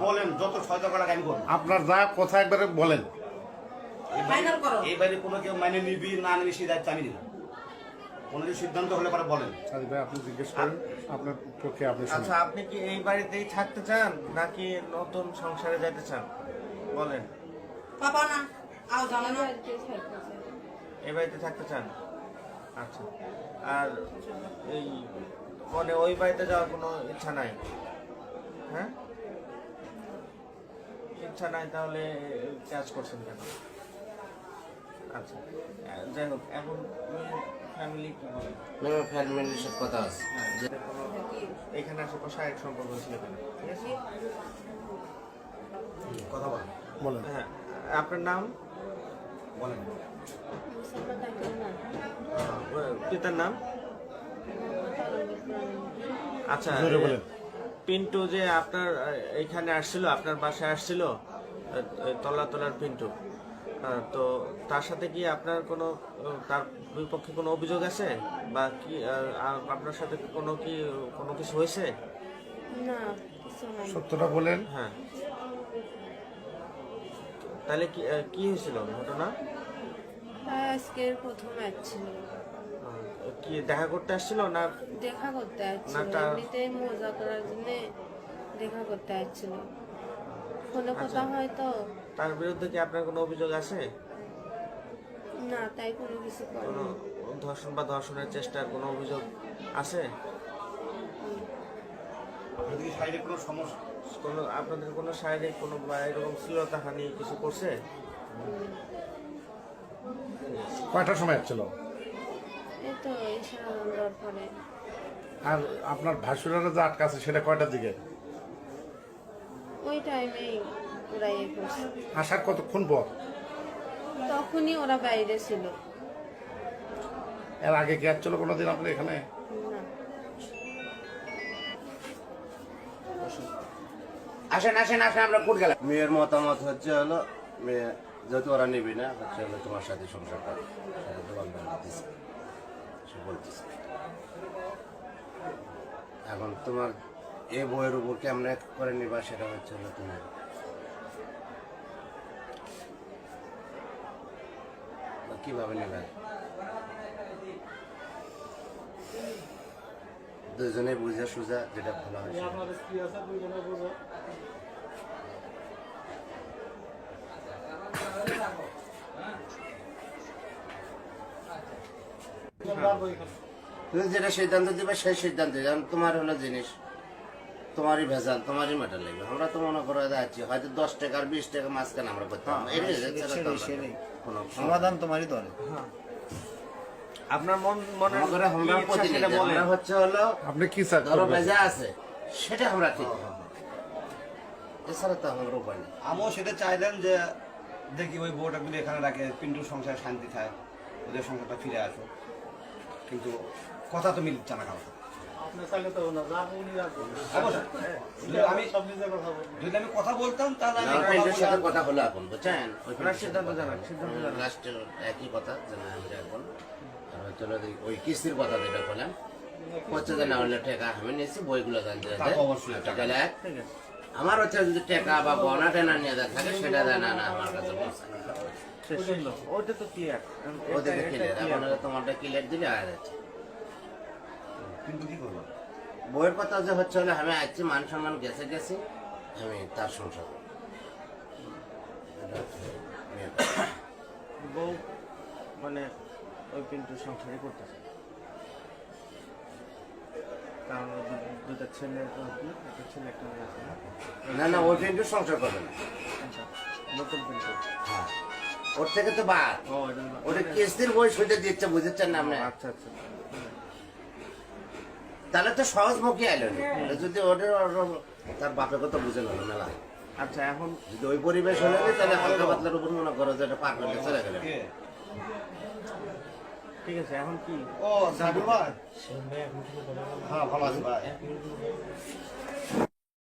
বলেন যত সহায়তা করা আমি করব। আপনার যা কথা একবারে বলেন। এই এই কোনো কেউ মানে নিবি না নিবি সেই দায়িত্ব আমি নিলাম। কোনো কিছু সিদ্ধান্ত হলে পরে বলেন। সাদি ভাই আপনি জিজ্ঞেস করেন আপনার পক্ষে আপনি আচ্ছা আপনি কি এই বাড়িতেই থাকতে চান নাকি নতুন সংসারে যেতে চান? বলেন। পাবা না আও জানো না। এই বাড়িতে থাকতে চান? আচ্ছা। আর এই মানে ওই বাড়িতে যাওয়ার কোনো ইচ্ছা নাই? হ্যাঁ? ইচ্ছা নাই তাহলে কাজ করছেন কেন? আচ্ছা আহ, যাই হোক এখন ফ্যামিলি কি বলে? মেয়ে ফ্যামিলির সাথে কথা আছে। হ্যাঁ, এখানে আসার শারীরিক সম্পর্ক ছিল কেন? ঠিক আছে? কথা বলেন। বলেন। হ্যাঁ আপনার নাম? বলেন। পিতার নাম? আচ্ছা পিন্টু যে আপনার আহ, এইখানে আসছিল আপনার বাসায় আসছিল? তলা তলার পিন্টু। তো তার সাথে কি আপনার কোনো তার বিপক্ষে কোনো অভিযোগ আছে? বা কি আপনার সাথে কোনো কি কোনো কিছু হয়েছে? না সত্যটা বলেন। হ্যাঁ। তাহলে কি কি হয়েছিল ঘটনা? আজকের প্রথম আহ, কি দেখা করতে আসছিল না? দেখা করতে আসছিল। এমনিতেই মজা করার জন্য দেখা করতে আসছিল। ফোনে কথা হয় তো। তার বিরুদ্ধে কি আপনার কোনো অভিযোগ আছে? না তাই কোনো কিছু কোনো ধর্ষণ বা ধর্ষণের চেষ্টার কোনো অভিযোগ আছে? আপনাদের কি শারীরিক কোনো সমস্যা? কোনো আপনাদের কোনো শারীরিক কোনো বা এরকম শ্লীলতা হানি কিছু করছে? কয়টার সময় ছিল এই তো এই পরে। আর আপনার ভাসুরারা যে আটকাছে সেটা কয়টার দিকে? ওই টাইমেই ওরা ইয়ে করছে। আসার কতক্ষণ পর? তখনই ওরা বাইরে ছিল। এর আগে কি আসছিল কোনোদিন আপনি এখানে? না। আসেন আসেন আসেন আমরা কোর্ট গেলাম। মেয়ের মতামত হচ্ছে হলো মেয়ে যেহেতু ওরা নিবি না হচ্ছে হলো তোমার সাথে সংসার করে সে বলতেছে। এখন তোমার এ বইয়ের উপর কেমনে করে নিবা সেটা হচ্ছে তুমি কীভাবে নেবে? দুজনে বুঝে সুঝা যেটা ভালো হয় তুমি যেটা সিদ্ধান্ত দিবে সেই সিদ্ধান্ত তোমার হলো জিনিস। তোমারই ভেজাল তোমারই মেটার লাগবে। আমরা তো মনে করে যাচ্ছি হয়তো দশ টাকা আর বিশ টাকা মাঝখানে আমরা করতাম। তো আমরা সমাধান তোমারই দলে আপনার মন মনে করে আমরা প্রতিনিধি আমরা হচ্ছে হলো আপনি কি স্যার ধরো ভেজা আছে সেটা আমরা ঠিক। এছাড়া তো আমার উপায় নেই। আমিও সেটা চাইলেন যে দেখি ওই বউটা যদি এখানে রাখে পিন্টুর সংসারে শান্তি থাকে ওদের সংসারটা ফিরে আসো কিন্তু কথা তো মিলছে না কারও অবশ্যই। যদি আমি যদি আমি কথা বলতাম তাহলে আমি আমার ফ্রেন্ডের সাথে কথা হলো এখন বুঝছেন? ওনার সিদ্ধান্ত জানান, সিদ্ধান্ত জানান। লাস্টের একই কথা যে না এখন আর ওই- ওই কিস্তির কথা যেটা বললাম হচ্ছে যে না হলে টাকা আমি নিয়েছি বইগুলো জানতে তা তো অবশ্যই, টাকা। টাকা এক। ঠিক আছে। আমার হচ্ছে যদি টাকা বা গহনা টেনা নিয়ে দেওয়া থাকে সেটা দেয় না না আমার কাছে তো ক্লিয়ার ক্লিয়ার তোমারটা ক্লিয়ার দিলে আয় যাচ্ছে কিন্তু কি করব? বইয়ের কথা যে হচ্ছে হলে আমি আসছি মান সম্মান গেছে গেছি আমি তার সংসার। বউ মানে ওই পিন্টুর সংসারই করতেছে। কারণ দুটা ছেলে একটা ছেলে একটা মেয়ে আছে না? না ওই কিন্তু সংসার করবে না। আচ্ছা নতুন পিন্টু। হ্যাঁ। ওর থেকে তো বাদ। ওটা কিস্তির বই সুদে দিচ্ছে বুঝেছেন না আপনি? আচ্ছা আচ্ছা। তাহলে তো সহজমুখী আইলো না। যদি ওদের ওর- তার বাপের কথা বুঝে গেল মেলা। আচ্ছা এখন যদি ওই পরিবেশ হলে তাহলে হালকা পাতলার উপর মনে করো যে এটা পার করলে চলে গেলে। ঠিক আছে এখন কি? ও জাদু ভাই হ্যাঁ ভালো আছি ভাই।